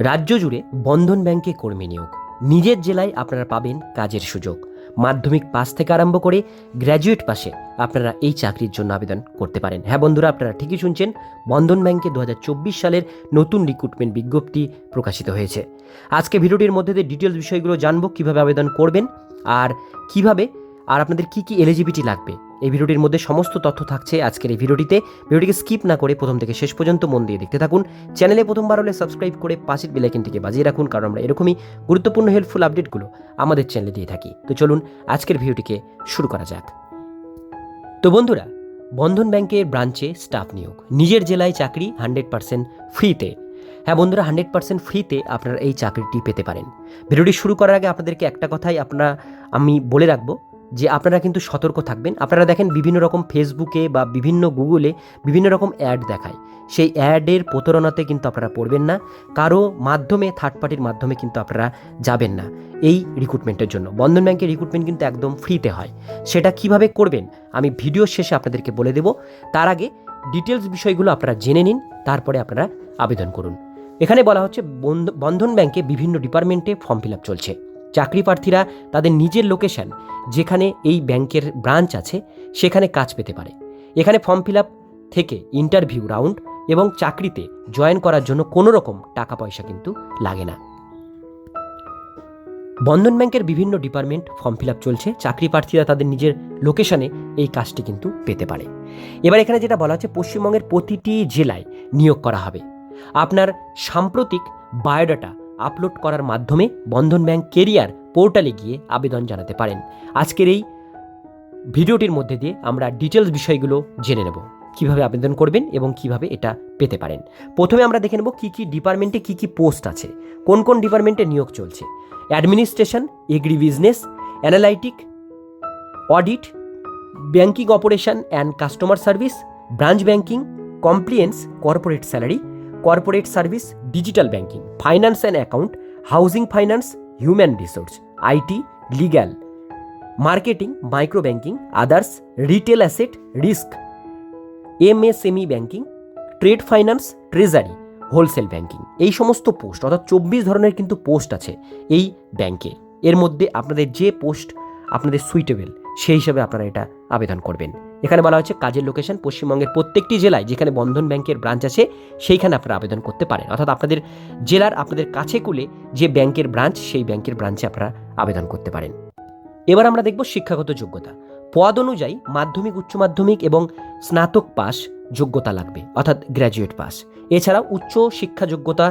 রাজ্য জুড়ে বন্ধন ব্যাংকে কর্মী নিয়োগ। নিজের জেলায় আপনারা পাবেন কাজের সুযোগ। মাধ্যমিক পাস থেকে আরম্ভ করে গ্র্যাজুয়েট পাশে আপনারা এই চাকরির জন্য আবেদন করতে পারেন। হ্যাঁ বন্ধুরা, আপনারা ঠিকই শুনছেন, বন্ধন ব্যাংকে দু হাজার চব্বিশ সালের নতুন রিক্রুটমেন্ট বিজ্ঞপ্তি প্রকাশিত হয়েছে। আজকে ভিডিওটির মধ্যে দিয়ে ডিটেলস বিষয়গুলো জানব, কীভাবে আবেদন করবেন আর কীভাবে আর আপনাদের কি কি এলিজিবিলিটি লাগবে? এই ভিডিওটির মধ্যে সমস্ত তথ্য থাকছে আজকের এই ভিডিওটিতে। ভিডিওটিকে স্কিপ না করে প্রথম থেকে শেষ পর্যন্ত মন দিয়ে দেখতে থাকুন। চ্যানেলে প্রথমবার হলে সাবস্ক্রাইব করে পাশের বেলাইকেনটিকে বাজিয়ে রাখুন, কারণ আমরা এরকমই গুরুত্বপূর্ণ হেল্পফুল আপডেটগুলো আমাদের চ্যানেলে দিয়ে থাকি। তো চলুন আজকের ভিডিওটিকে শুরু করা যাক। তো বন্ধুরা, বন্ধন ব্যাংকের ব্রাঞ্চে স্টাফ নিয়োগ। নিজের জেলায় চাকরি হান্ড্রেড পার্সেন্ট ফ্রিতে হ্যাঁ বন্ধুরা হান্ড্রেড পার্সেন্ট ফ্রিতে আপনারা এই চাকরিটি পেতে পারেন। ভিডিওটি শুরু করার আগে আপনাদেরকে একটা কথাই আপনারা, আমি বলে রাখব যে আপনারা কিন্তু সতর্ক থাকবেন। আপনারা দেখেন বিভিন্ন রকম ফেসবুকে বা বিভিন্ন গুগলে বিভিন্ন রকম অ্যাড দেখায়। সেই অ্যাডের প্রতারণাতে কিন্তু আপনারা পড়বেন না। কারও মাধ্যমে থার্ড পার্টির মাধ্যমে কিন্তু আপনারা যাবেন না এই রিক্রুটমেন্টের জন্য। বন্ধন ব্যাংকের রিক্রুটমেন্ট কিন্তু একদম ফ্রিতে হয়। সেটা কীভাবে করবেন? আমি ভিডিও শেষে আপনাদেরকে বলে দেব। তার আগে ডিটেলস বিষয়গুলো আপনারা জেনে নিন, তারপরে আপনারা আবেদন করুন। এখানে বলা হচ্ছে বন্ধ- বন্ধন ব্যাংকে বিভিন্ন ডিপার্টমেন্টে ফর্ম ফিল আপ চলছে। চাকরি প্রার্থীরা তাদের নিজের লোকেশন যেখানে এই ব্যাংকের ব্রাঞ্চ আছে, সেখানে কাজ পেতে পারে। এখানে ফর্ম ফিল আপ থেকে ইন্টারভিউ রাউন্ড এবং চাকরিতে জয়েন করার জন্য কোনো রকম টাকা পয়সা কিন্তু লাগে না। বন্ধন ব্যাংকের বিভিন্ন ডিপার্টমেন্ট ফর্ম ফিল আপ চলছে। চাকরি প্রার্থীরা তাদের নিজের লোকেশনে এই কাজটি কিন্তু পেতে পারে। এবার এখানে যেটা বলা হচ্ছে, পশ্চিমবঙ্গের প্রতিটি জেলায় নিয়োগ করা হবে। আপনার সাম্প্রতিক বায়োডাটা আপলোড করার মাধ্যমে বন্ধন ব্যাংক কেরিয়ার পোর্টালে গিয়ে আবেদন জানাতে পারেন। আজকের এই ভিডিওটির মধ্যে দিয়ে আমরা ডিটেলস বিষয়গুলো জেনে নেব। কীভাবে আবেদন করবেন এবং কীভাবে এটা পেতে পারেন। প্রথমে আমরা দেখে নেব কী কী ডিপার্টমেন্টে কী কী পোস্ট আছে, কোন কোন ডিপার্টমেন্টে নিয়োগ চলছে। Administration agri business analytic, audit, banking operation and customer service, branch banking compliance, corporate salary corporate service, digital banking, finance and account, housing finance, human resource, IT, legal, marketing, micro banking, others, retail asset, risk, MSME banking, trade finance, treasury, wholesale banking. এই সমস্ত post, অর্থাৎ চব্বিশ ধরনের কিন্তু post আছে এই ব্যাংকে। এর মধ্যে আপনাদের যে পোস্ট, আপনাদের সুইটেবল সেই হিসাবে আপনারা এটা আবেদন করবেন। এখানে বলা হচ্ছে কাজের লোকেশন পশ্চিমবঙ্গের প্রত্যেকটি জেলায় যেখানে বন্ধন ব্যাংকের ব্রাঞ্চ আছে, সেইখানে আপনারা আবেদন করতে পারেন। অর্থাৎ আপনাদের জেলার আপনাদের কাছে কুলে যে ব্যাংকের ব্রাঞ্চ সেই ব্যাংকের ব্রাঞ্চে আপনারা আবেদন করতে পারেন। এবার আমরা দেখব শিক্ষাগত যোগ্যতা। পদ অনুযায়ী মাধ্যমিক, উচ্চ মাধ্যমিক এবং স্নাতক পাস যোগ্যতা লাগবে, অর্থাৎ গ্র্যাজুয়েট পাস এছাড়াও উচ্চ শিক্ষা যোগ্যতা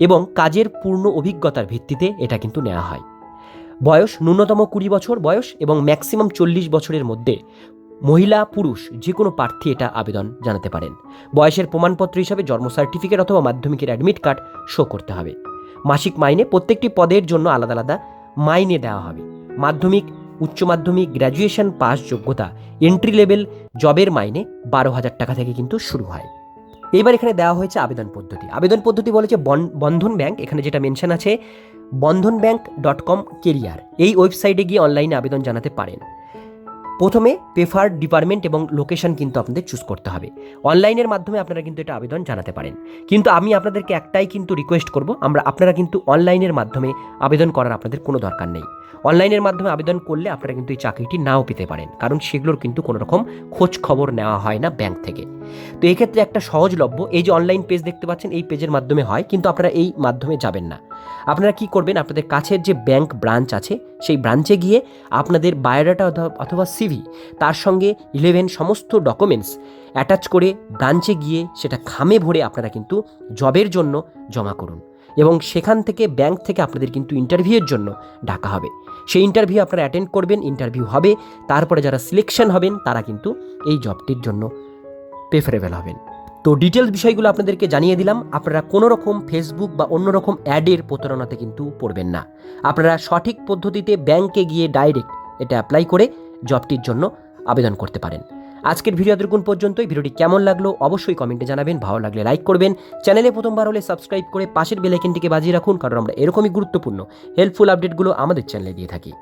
এবং কাজের পূর্ণ অভিজ্ঞতার ভিত্তিতে এটা কিন্তু নেওয়া হয়। বয়স ন্যূনতম কুড়ি বছর বয়স এবং ম্যাক্সিমাম চল্লিশ বছরের মধ্যে মহিলা, পুরুষ যে কোনো প্রার্থী এটা আবেদন জানাতে পারেন। বয়সের প্রমাণপত্র হিসাবে জন্ম সার্টিফিকেট অথবা মাধ্যমিকের অ্যাডমিট কার্ড শো করতে হবে। মাসিক মাইনে প্রত্যেকটি পদের জন্য আলাদা আলাদা মাইনে দেওয়া হবে। মাধ্যমিক, উচ্চ মাধ্যমিক গ্র্যাজুয়েশন পাস যোগ্যতা এন্ট্রি লেভেল জবের মাইনে বারো হাজার টাকা থেকে কিন্তু শুরু হয়। এবার এখানে দেওয়া হয়েছে আবেদন পদ্ধতি। আবেদন পদ্ধতি বলেছে বন- বন্ধন ব্যাংক, এখানে যেটা মেনশন আছে Bandhan bank dot com career. এই ওয়েবসাইটে গিয়ে অনলাইনে আবেদন জানাতে পারেন। প্রথমে প্রেফার্ড ডিপার্টমেন্ট এবং লোকেশন কিন্তু আপনাদের চুজ করতে হবে। অনলাইনের মাধ্যমে আপনারা কিন্তু এটা আবেদন জানাতে পারেন। কিন্তু আমি আপনাদেরকে একটাই কিন্তু রিকোয়েস্ট করব, আমরা, আপনারা কিন্তু অনলাইনের মাধ্যমে আবেদন করার আপনাদের কোনো দরকার নেই। অনলাইনের মাধ্যমে আবেদন করলে আপনারা কিন্তু এই চাকরিটি নাও পেতে পারেন, কারণ সেগুলোর কিন্তু কোনো রকম খোঁজ খবর নেওয়া হয় না ব্যাংক থেকে। তো এই ক্ষেত্রে একটা সহজলভ্য, এই যে অনলাইন পেজ দেখতে পাচ্ছেন, এই পেজের মাধ্যমে হয়, কিন্তু আপনারা এই মাধ্যমে যাবেন না। আপনারা কি করবেন, আপনাদের কাছের যে ব্যাংক ব্রাঞ্চ আছে, সেই ব্রাঞ্চে গিয়ে আপনাদের বায়োডাটা অথবা সিভি তার সঙ্গে ইলেভেন সমস্ত ডকুমেন্টস অ্যাটাচ করে ব্রাঞ্চে গিয়ে সেটা খামে ভরে আপনারা কিন্তু জবের জন্য জমা করুন। এবং সেখান থেকে ব্যাংক থেকে আপনাদের কিন্তু ইন্টারভিউয়ের জন্য ডাকা হবে। সেই ইন্টারভিউ আপনারা অ্যাটেন্ড করবেন ইন্টারভিউ হবে, তারপরে যারা সিলেকশন হবেন, তারা কিন্তু এই জবটির জন্য প্রেফারেবল হবেন তো ডিটেলস বিষয়গুলো আপনাদেরকে জানিয়ে দিলাম। আপনারা কোনো রকম ফেসবুক বা অন্য রকম অ্যাডের প্রতারণাতে কিন্তু পড়বেন না। আপনারা সঠিক পদ্ধতিতে ব্যাংকে গিয়ে ডাইরেক্ট এটা অ্যাপ্লাই করে জবটির জন্য আবেদন করতে পারেন। আজকের ভিডিও এতক্ষণ পর্যন্তই। ভিডিওটি কেমন লাগল অবশ্যই কমেন্টে জানাবেন। ভালো লাগলে লাইক করবেন। চ্যানেলে প্রথমবার হলে সাবস্ক্রাইব করে পাশের বেলাইকেনটিকে বাজিয়ে রাখুন, কারণ আমরা এরকমই গুরুত্বপূর্ণ হেল্পফুল আপডেটগুলো আমাদের চ্যানেলে দিয়ে থাকি।